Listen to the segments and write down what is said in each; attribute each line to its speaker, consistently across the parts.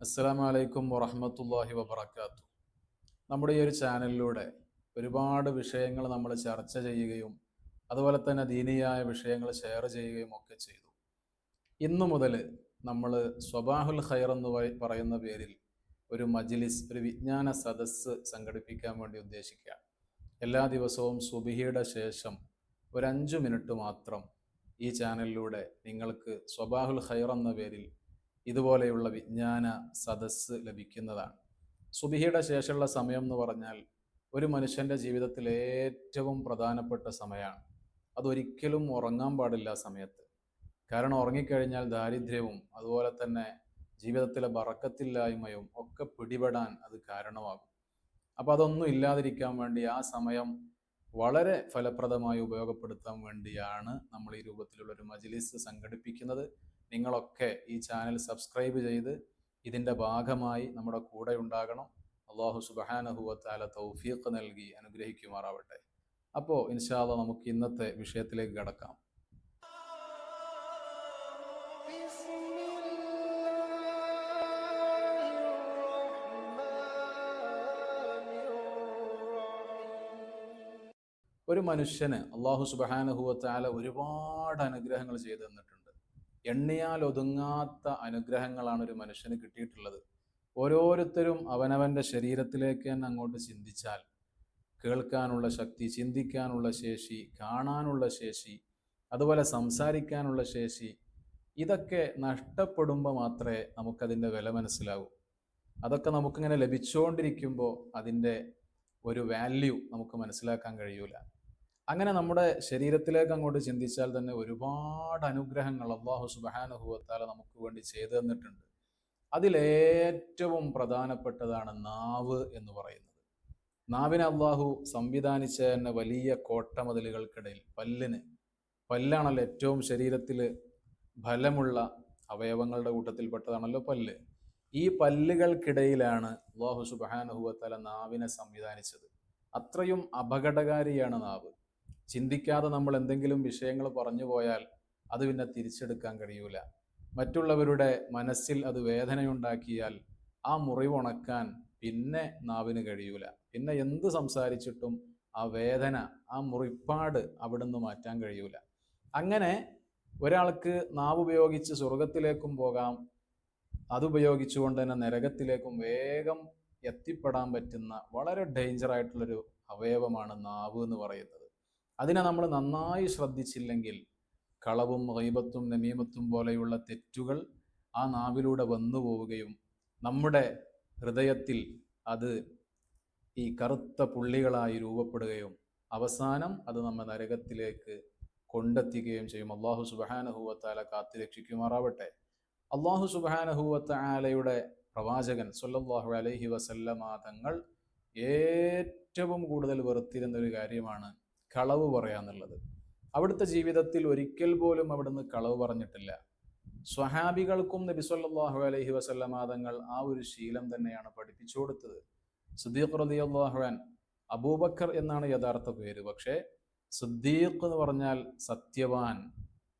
Speaker 1: അസ്സലാമു വലൈക്കും വറഹമത്തല്ലാഹി വബർക്കാത്തു നമ്മുടെ ഈ ഒരു ചാനലിലൂടെ ഒരുപാട് വിഷയങ്ങൾ നമ്മൾ ചർച്ച ചെയ്യുകയും അതുപോലെ തന്നെ ദീനീയായ വിഷയങ്ങൾ ഷെയർ ചെയ്യുകയും ഒക്കെ ചെയ്തു. ഇന്നു മുതൽ നമ്മൾ സ്വബാഹുൽ ഖൈർ എന്ന് പറയുന്ന പേരിൽ ഒരു മജ്ലിസ് ഒരു വിജ്ഞാന സദസ്സ് സംഘടിപ്പിക്കാൻ വേണ്ടി ഉദ്ദേശിക്കുകയാണ്. എല്ലാ ദിവസവും സുബിഹിയുടെ ശേഷം ഒരു അഞ്ചു മിനിറ്റ് മാത്രം ഈ ചാനലിലൂടെ നിങ്ങൾക്ക് സ്വബാഹുൽ ഖൈർ എന്ന പേരിൽ ഇതുപോലെയുള്ള വിജ്ഞാന സദസ്സ് ലഭിക്കുന്നതാണ്. സുബിഹിയുടെ ശേഷമുള്ള സമയം എന്ന് പറഞ്ഞാൽ ഒരു മനുഷ്യന്റെ ജീവിതത്തിൽ ഏറ്റവും പ്രധാനപ്പെട്ട സമയമാണ്. അതൊരിക്കലും ഉറങ്ങാൻ പാടില്ല സമയത്ത്. കാരണം ഉറങ്ങിക്കഴിഞ്ഞാൽ ദാരിദ്ര്യവും അതുപോലെ തന്നെ ജീവിതത്തിലെ ബറക്കത്തില്ലായ്മയും ഒക്കെ പിടിപെടാൻ അത് കാരണമാകും. അപ്പോൾ അതൊന്നും ഇല്ലാതിരിക്കാൻ വേണ്ടി ആ സമയം വളരെ ഫലപ്രദമായി ഉപയോഗപ്പെടുത്താൻ വേണ്ടിയാണ് നമ്മൾ ഈ രൂപത്തിലുള്ള ഒരു മജ്ലിസ് സംഘടിപ്പിക്കുന്നത്. നിങ്ങളൊക്കെ ഈ ചാനൽ സബ്സ്ക്രൈബ് ചെയ്ത് ഇതിന്റെ ഭാഗമായി നമ്മുടെ കൂടെ ഉണ്ടാകണം. അള്ളാഹു സുബഹാനഹുവത്താല തൗഫീഖ് നൽകി അനുഗ്രഹിക്കുമാറാവട്ടെ. അപ്പോൾ ഇൻഷാല്ല നമുക്ക് ഇന്നത്തെ വിഷയത്തിലേക്ക് കടക്കാം. ഒരു മനുഷ്യന് അള്ളാഹു സുബഹാനഹുവത്താല ഒരുപാട് അനുഗ്രഹങ്ങൾ ചെയ്തു തന്നിട്ടുണ്ട്. എണ്ണിയാൽ ഒതുങ്ങാത്ത അനുഗ്രഹങ്ങളാണ് ഒരു മനുഷ്യന് കിട്ടിയിട്ടുള്ളത്. ഓരോരുത്തരും അവനവന്റെ ശരീരത്തിലേക്ക് തന്നെ അങ്ങോട്ട് ചിന്തിച്ചാൽ കേൾക്കാനുള്ള ശക്തി ചിന്തിക്കാനുള്ള ശേഷി കാണാനുള്ള ശേഷി അതുപോലെ സംസാരിക്കാനുള്ള ശേഷി ഇതൊക്കെ നഷ്ടപ്പെടുമ്പോൾ മാത്രമേ നമുക്കതിന്റെ വില മനസ്സിലാവൂ. അതൊക്കെ നമുക്കിങ്ങനെ ലഭിച്ചുകൊണ്ടിരിക്കുമ്പോൾ അതിന്റെ ഒരു വാല്യൂ നമുക്ക് മനസ്സിലാക്കാൻ കഴിയൂല. അങ്ങനെ നമ്മുടെ ശരീരത്തിലേക്ക് അങ്ങോട്ട് ചിന്തിച്ചാൽ തന്നെ ഒരുപാട് അനുഗ്രഹങ്ങൾ അള്ളാഹു സുബാനുഭവത്താല നമുക്ക് വേണ്ടി ചെയ്തു തന്നിട്ടുണ്ട്. അതിലേറ്റവും പ്രധാനപ്പെട്ടതാണ് നാവ് എന്ന് പറയുന്നത്. നാവിനെ അള്ളാഹു സംവിധാനിച്ച തന്നെ വലിയ കോട്ടമതിലുകൾക്കിടയിൽ പല്ലിന് പല്ലാണല്ലോ ഏറ്റവും ശരീരത്തിൽ ഫലമുള്ള അവയവങ്ങളുടെ കൂട്ടത്തിൽപ്പെട്ടതാണല്ലോ പല്ല്. ഈ പല്ലുകൾക്കിടയിലാണ് അള്ളാഹു സുബാനുഹുവത്തല നാവിനെ സംവിധാനിച്ചത്. അത്രയും അപകടകാരിയാണ് നാവ്. ചിന്തിക്കാതെ നമ്മൾ എന്തെങ്കിലും വിഷയങ്ങൾ പറഞ്ഞു പോയാൽ അത് പിന്നെ തിരിച്ചെടുക്കാൻ കഴിയൂല. മറ്റുള്ളവരുടെ മനസ്സിൽ അത് വേദനയുണ്ടാക്കിയാൽ ആ മുറിവുണക്കാൻ പിന്നെ നാവിന് കഴിയൂല. പിന്നെ എന്ത് സംസാരിച്ചിട്ടും ആ വേദന ആ മുറിപ്പാട് അവിടുന്ന് മാറ്റാൻ കഴിയൂല. അങ്ങനെ ഒരാൾക്ക് നാവ് ഉപയോഗിച്ച് സ്വർഗത്തിലേക്കും പോകാം. അതുപയോഗിച്ചുകൊണ്ട് തന്നെ നരകത്തിലേക്കും വേഗം എത്തിപ്പെടാൻ പറ്റുന്ന വളരെ ഡേഞ്ചർ ആയിട്ടുള്ളൊരു അവയവമാണ് നാവ് എന്ന് പറയുന്നത്. അതിനെ നമ്മൾ നന്നായി ശ്രദ്ധിച്ചില്ലെങ്കിൽ കളവും റൈബത്തും നമീമത്തും പോലെയുള്ള തെറ്റുകൾ ആ നാവിലൂടെ വന്നു പോവുകയും നമ്മുടെ ഹൃദയത്തിൽ അത് ഈ കറുത്ത പുള്ളികളായി രൂപപ്പെടുകയും അവസാനം അത് നമ്മെ നരകത്തിലേക്ക് കൊണ്ടെത്തിക്കുകയും ചെയ്യും. അള്ളാഹു സുബാനഹുവത്താല കാത്തു രക്ഷിക്കുമാറാവട്ടെ. അള്ളാഹു സുബാനഹുവത്താലയുടെ പ്രവാചകൻ സല്ലല്ലാഹു അലൈഹി വസല്ലമ തങ്ങൾ ഏറ്റവും കൂടുതൽ വെറുത്തിരുന്ന ഒരു കാര്യമാണ് കളവ് പറയാന്നുള്ളത്. അവിടുത്തെ ജീവിതത്തിൽ ഒരിക്കൽ പോലും അവിടുന്ന് കളവ് പറഞ്ഞിട്ടില്ല. സ്വഹാബികൾക്കും നബി സല്ലല്ലാഹു അലൈഹി വസല്ലമ തങ്ങൾ ആ ഒരു ശീലം തന്നെയാണ് പഠിപ്പിച്ചു കൊടുത്തത്. സുദ്ദീഖ് റദിയാഹുവാൻ അബൂബക്കർ എന്നാണ് യഥാർത്ഥ പേര്. പക്ഷേ സുദ്ദീഖ് എന്ന് പറഞ്ഞാൽ സത്യവാൻ.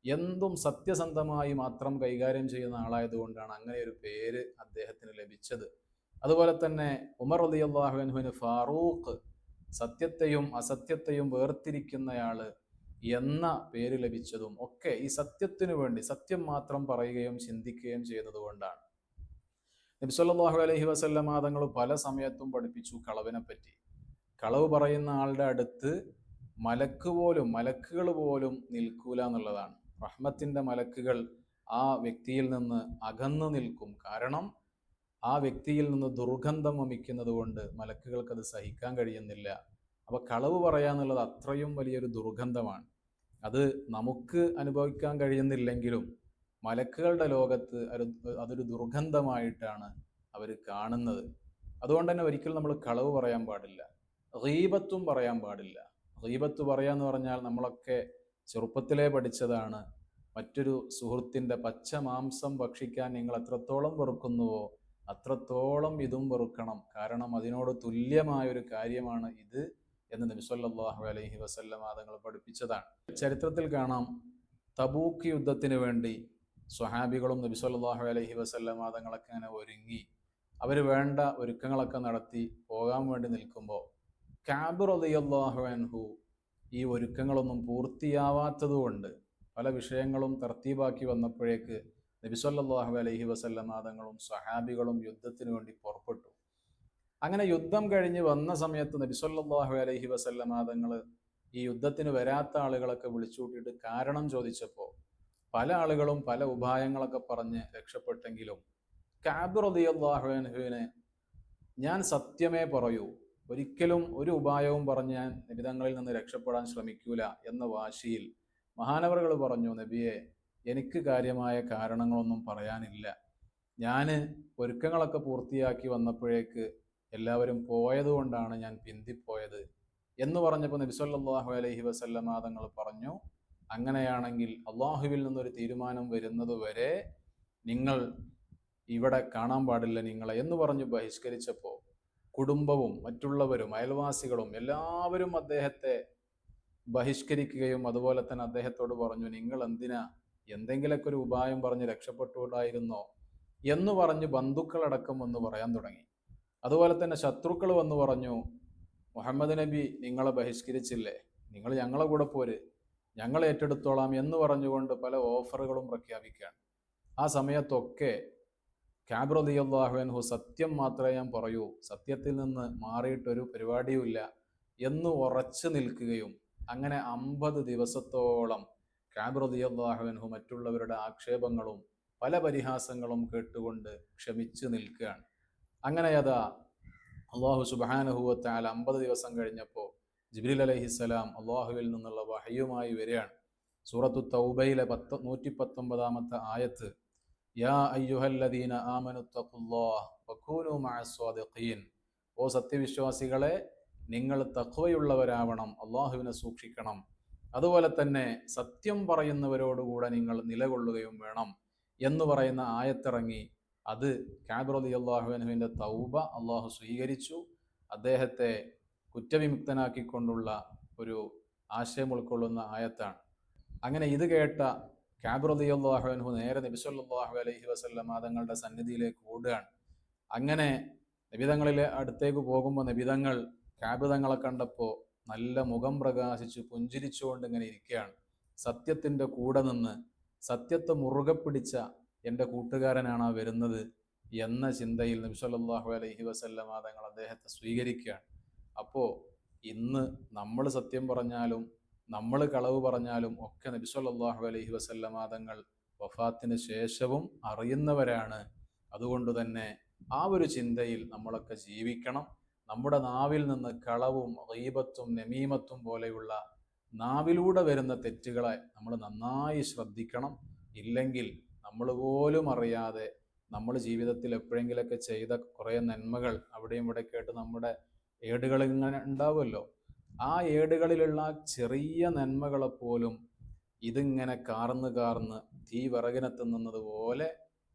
Speaker 1: എന്തും സത്യസന്ധമായി മാത്രം കൈകാര്യം ചെയ്യുന്ന ആളായതുകൊണ്ടാണ് അങ്ങനെ ഒരു പേര് അദ്ദേഹത്തിന് ലഭിച്ചത്. അതുപോലെ തന്നെ ഉമർ അള്ളാഹുവിന് ഫാറൂഖ് സത്യത്തെയും അസത്യത്തെയും വേർതിരിക്കുന്നയാൾ എന്ന പേര് ലഭിച്ചതും ഒക്കെ ഈ സത്യത്തിനു വേണ്ടി സത്യം മാത്രം പറയുകയും ചിന്തിക്കുകയും ചെയ്യുന്നത് കൊണ്ടാണ്. നബി സല്ലല്ലാഹു അലൈഹി വസല്ലമ തങ്ങൾ പല സമയത്തും പഠിപ്പിച്ചു കളവിനെ പറ്റി കളവ് പറയുന്ന ആളുടെ അടുത്ത് മലക്ക് പോലും മലക്കുകൾ പോലും നിൽക്കൂല എന്നുള്ളതാണ്. റഹ്മത്തിന്റെ മലക്കുകൾ ആ വ്യക്തിയിൽ നിന്ന് അകന്നു നിൽക്കും. കാരണം ആ വ്യക്തിയിൽ നിന്ന് ദുർഗന്ധം വമിക്കുന്നത് കൊണ്ട് മലക്കുകൾക്കത് സഹിക്കാൻ കഴിയുന്നില്ല. അപ്പൊ കളവ് പറയാന്നുള്ളത് അത്രയും വലിയൊരു ദുർഗന്ധമാണ്. അത് നമുക്ക് അനുഭവിക്കാൻ കഴിയുന്നില്ലെങ്കിലും മലക്കുകളുടെ ലോകത്ത് അതൊരു ദുർഗന്ധമായിട്ടാണ് അവർ കാണുന്നത്. അതുകൊണ്ട് തന്നെ ഒരിക്കലും നമ്മൾ കളവ് പറയാൻ പാടില്ല. റീബത്തും പറയാൻ പാടില്ല. റീബത്ത് പറയാന്ന് പറഞ്ഞാൽ നമ്മളൊക്കെ ചെറുപ്പത്തിലേ പഠിച്ചതാണ്. മറ്റൊരു സുഹൃത്തിന്റെ പച്ച മാംസം ഭക്ഷിക്കാൻ നിങ്ങൾ എത്രത്തോളം വെറുക്കുന്നുവോ അത്രത്തോളം ഇതും വെറുക്കണം. കാരണം അതിനോട് തുല്യമായ ഒരു കാര്യമാണ് ഇത് എന്ന് നബിസ്വല്ലാഹു അലൈഹി വസല്ലം തങ്ങൾ പഠിപ്പിച്ചതാണ്. ചരിത്രത്തിൽ കാണാം തബൂക്ക് യുദ്ധത്തിന് വേണ്ടി സ്വഹാബികളും നബിസ്വല്ലാഹു അലൈഹി വസല്ലം തങ്ങളൊക്കെ അങ്ങനെ ഒരുങ്ങി. അവർ വേണ്ട ഒരുക്കങ്ങളൊക്കെ നടത്തി പോകാൻ വേണ്ടി നിൽക്കുമ്പോൾ കാബ് റളിയല്ലാഹു അൻഹു ഈ ഒരുക്കങ്ങളൊന്നും പൂർത്തിയാവാത്തതുകൊണ്ട് പല വിഷയങ്ങളും തർത്തീബാക്കി വന്നപ്പോഴേക്ക് നബി സല്ലല്ലാഹു അലൈഹി വസല്ലം തങ്ങളും സ്വഹാബികളും യുദ്ധത്തിന് വേണ്ടി പുറപ്പെട്ടു. അങ്ങനെ യുദ്ധം കഴിഞ്ഞ് വന്ന സമയത്ത് നബിസ്വല്ലാഹു അലൈഹി വസല്ലം തങ്ങൾ ഈ യുദ്ധത്തിന് വരാത്ത ആളുകളൊക്കെ വിളിച്ചുകൂട്ടിയിട്ട് കാരണം ചോദിച്ചപ്പോൾ പല ആളുകളും പല ഉപായങ്ങളൊക്കെ പറഞ്ഞ് രക്ഷപ്പെട്ടെങ്കിലും കാബ് ഞാൻ സത്യമേ പറയൂ ഒരിക്കലും ഒരു ഉപായവും പറഞ്ഞ് ഞാൻ നിബിതങ്ങളിൽ നിന്ന് രക്ഷപ്പെടാൻ ശ്രമിക്കൂല എന്ന വാശിയിൽ മഹാനവറുകൾ പറഞ്ഞു നബിയെ എനിക്ക് കാര്യമായ കാരണങ്ങളൊന്നും പറയാനില്ല. ഞാൻ ഒരുക്കങ്ങളൊക്കെ പൂർത്തിയാക്കി വന്നപ്പോഴേക്ക് എല്ലാവരും പോയതുകൊണ്ടാണ് ഞാൻ പിന്തിപ്പോയത് എന്ന് പറഞ്ഞപ്പോൾ നബി സല്ലല്ലാഹു അലൈഹി വസല്ലമ തങ്ങൾ പറഞ്ഞു അങ്ങനെയാണെങ്കിൽ അള്ളാഹുവിൽ നിന്നൊരു തീരുമാനം വരുന്നത് വരെ നിങ്ങൾ ഇവിടെ കാണാൻ പാടില്ല നിങ്ങളെ എന്ന് പറഞ്ഞു ബഹിഷ്കരിച്ചപ്പോൾ കുടുംബവും മറ്റുള്ളവരും അയൽവാസികളും എല്ലാവരും അദ്ദേഹത്തെ ബഹിഷ്കരിക്കുകയും അതുപോലെ തന്നെ അദ്ദേഹത്തോട് പറഞ്ഞു നിങ്ങൾ എന്തിനാ എന്തെങ്കിലുമൊക്കെ ഒരു ഉപായം പറഞ്ഞ് രക്ഷപ്പെട്ടുകൂടായിരുന്നോ എന്ന് പറഞ്ഞ് ബന്ധുക്കളടക്കം എന്ന് പറയാൻ തുടങ്ങി. അതുപോലെ തന്നെ ശത്രുക്കൾ വന്ന് പറഞ്ഞു മുഹമ്മദ് നബി നിങ്ങളെ ബഹിഷ്കരിച്ചില്ലേ? നിങ്ങൾ ഞങ്ങളെ കൂടെ പോര്. ഞങ്ങൾ ഏറ്റെടുത്തോളാം എന്ന് പറഞ്ഞുകൊണ്ട് പല ഓഫറുകളും പ്രഖ്യാപിക്കുകയാണ്. ആ സമയത്തൊക്കെ ക്യാബ്രദിയല്ലാഹുഅൻഹു സത്യം മാത്രമേ ഞാൻ പറയൂ സത്യത്തിൽ നിന്ന് മാറിയിട്ടൊരു പരിപാടിയുമില്ല എന്ന് ഉറച്ചു നിൽക്കുകയും അങ്ങനെ അമ്പത് ദിവസത്തോളം ക്യാബ്രദിയല്ലാഹുഅൻഹു മറ്റുള്ളവരുടെ ആക്ഷേപങ്ങളും പല പരിഹാസങ്ങളും കേട്ടുകൊണ്ട് ക്ഷമിച്ചു നിൽക്കുകയാണ്. അങ്ങനെ അതാ അള്ളാഹു സുബാനഹുവത്താൽ അമ്പത് ദിവസം കഴിഞ്ഞപ്പോൾ ജിബ്രീൽ അലഹിസ്സലാം അള്ളാഹുവിൽ നിന്നുള്ള വഹയുമായി വരികയാണ്. സൂറത്തു തൗബയിലെ പത്ത് നൂറ്റി പത്തൊമ്പതാമത്തെ ആയത്ത് യാ അയ്യുഹല്ലദീന ആമനു തഖുല്ലാഹ് വകൂനു മഅസ്വാദിഖീൻ ഓ സത്യവിശ്വാസികളെ നിങ്ങൾ തഖ്വയുള്ളവരാവണം അള്ളാഹുവിനെ സൂക്ഷിക്കണം അതുപോലെ തന്നെ സത്യം പറയുന്നവരോടുകൂടെ നിങ്ങൾ നിലകൊള്ളുകയും വേണം എന്ന് പറയുന്ന ആയത്തിറങ്ങി അത് കാബ്രതി അള്ളാഹുവിനുവിന്റെ തൗബ അള്ളാഹു സ്വീകരിച്ചു. അദ്ദേഹത്തെ കുറ്റവിമുക്തനാക്കിക്കൊണ്ടുള്ള ഒരു ആശയം ഉൾക്കൊള്ളുന്ന ആയത്താണ്. അങ്ങനെ ഇത് കേട്ട കാബ്രതി അള്ളാഹുവിൻഹു നേരെ നബിസ്വല്ലാഹു അലൈഹി വസല്ലം തങ്ങളുടെ സന്നിധിയിലേക്ക് ഓടുകയാണ്. അങ്ങനെ നബിതങ്ങളിലെ അടുത്തേക്ക് പോകുമ്പോൾ നബിതങ്ങൾ കാബിതങ്ങളെ കണ്ടപ്പോൾ നല്ല മുഖം പ്രകാശിച്ച് പുഞ്ചിരിച്ചുകൊണ്ട് ഇങ്ങനെ ഇരിക്കുകയാണ്. സത്യത്തിന്റെ കൂടെ നിന്ന് സത്യത്തെ മുറുകെ പിടിച്ച എന്റെ കൂട്ടുകാരനാണ് ആ വരുന്നത് എന്ന ചിന്തയിൽ നബി അലഹി വസല്ലമ തങ്ങൾ അദ്ദേഹത്തെ സ്വീകരിക്കുകയാണ്. അപ്പോൾ ഇന്ന് നമ്മൾ സത്യം പറഞ്ഞാലും നമ്മൾ കളവ് പറഞ്ഞാലും ഒക്കെ നബിസ്വല്ലാഹു അലൈഹി വസല്ലമ തങ്ങൾ വഫാത്തിന് ശേഷവും അറിയുന്നവരാണ്. അതുകൊണ്ട് തന്നെ ആ ഒരു ചിന്തയിൽ നമ്മളൊക്കെ ജീവിക്കണം. നമ്മുടെ നാവിൽ നിന്ന് കളവും റീബത്തും നമീമത്തും പോലെയുള്ള നാവിലൂടെ വരുന്ന തെറ്റുകളെ നമ്മൾ നന്നായി ശ്രദ്ധിക്കണം. ഇല്ലെങ്കിൽ നമ്മൾ പോലും അറിയാതെ നമ്മൾ ജീവിതത്തിൽ എപ്പോഴെങ്കിലൊക്കെ ചെയ്ത കുറേ നന്മകൾ അവിടെയും ഇവിടെ കേട്ട് നമ്മുടെ ഏടുകൾ ഇങ്ങനെ ഉണ്ടാവുമല്ലോ. ആ ഏടുകളിലുള്ള ചെറിയ നന്മകളെ പോലും ഇതിങ്ങനെ കാർന്ന് കാർന്ന് തീ വിറകിനെ തിന്നുന്നത് പോലെ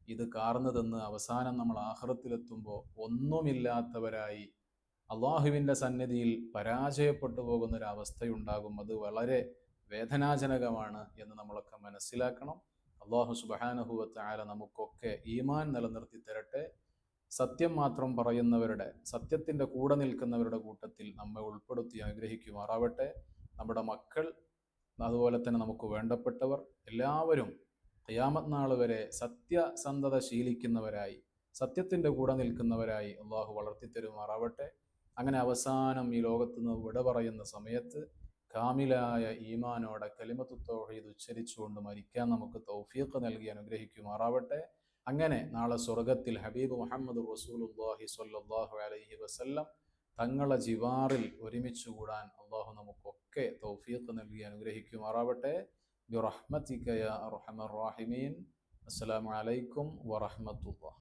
Speaker 1: ഇത് കാർന്ന് തിന്ന് അവസാനം നമ്മൾ ആഹൃത്തിലെത്തുമ്പോൾ ഒന്നുമില്ലാത്തവരായി അള്ളാഹുവിന്റെ സന്നിധിയിൽ പരാജയപ്പെട്ടു പോകുന്ന ഒരു അവസ്ഥയുണ്ടാകും അത് വളരെ വേദനാജനകമാണ് എന്ന് നമ്മളൊക്കെ മനസ്സിലാക്കണം. അള്ളാഹു സുബഹാനഹുവത്ത് ആല നമുക്കൊക്കെ ഈമാൻ നിലനിർത്തി തരട്ടെ. സത്യം മാത്രം പറയുന്നവരുടെ സത്യത്തിന്റെ കൂടെ നിൽക്കുന്നവരുടെ കൂട്ടത്തിൽ നമ്മെ ഉൾപ്പെടുത്തി അനുഗ്രഹിക്കുമാറാവട്ടെ. നമ്മുടെ മക്കൾ അതുപോലെ തന്നെ നമുക്ക് വേണ്ടപ്പെട്ടവർ എല്ലാവരും ഖിയാമത്ത് നാൾ വരെ സത്യസന്ധത ശീലിക്കുന്നവരായി സത്യത്തിന്റെ കൂടെ നിൽക്കുന്നവരായി അള്ളാഹു വളർത്തിത്തരുമാറാവട്ടെ. അങ്ങനെ അവസാനം ഈ ലോകത്ത് നിന്ന് വിട പറയുന്ന സമയത്ത് കാമിലായ ഈമാനോടെ കലിമത്തു തൗഹീദ് ഉച്ചരിച്ചുകൊണ്ട് മരിക്കാൻ നമുക്ക് തൗഫീഖ് നൽകി അനുഗ്രഹിക്കുമാറാവട്ടെ. അങ്ങനെ നാളെ സ്വർഗത്തിൽ ഹബീബ് മുഹമ്മദ് റസൂലുല്ലാഹി സ്വല്ലല്ലാഹു അലൈഹി വസല്ലം തങ്ങളെ ജിവാറിൽ ഒരുമിച്ച് കൂടാൻ അള്ളാഹു നമുക്കൊക്കെ തൗഫീഖ് നൽകി അനുഗ്രഹിക്കുമാറാവട്ടെ. ബിറഹ്മതിക യാ അർഹമർ റാഹിമീൻ. അസ്സലാമു അലൈക്കും വറഹ്മത്തുള്ളാഹി.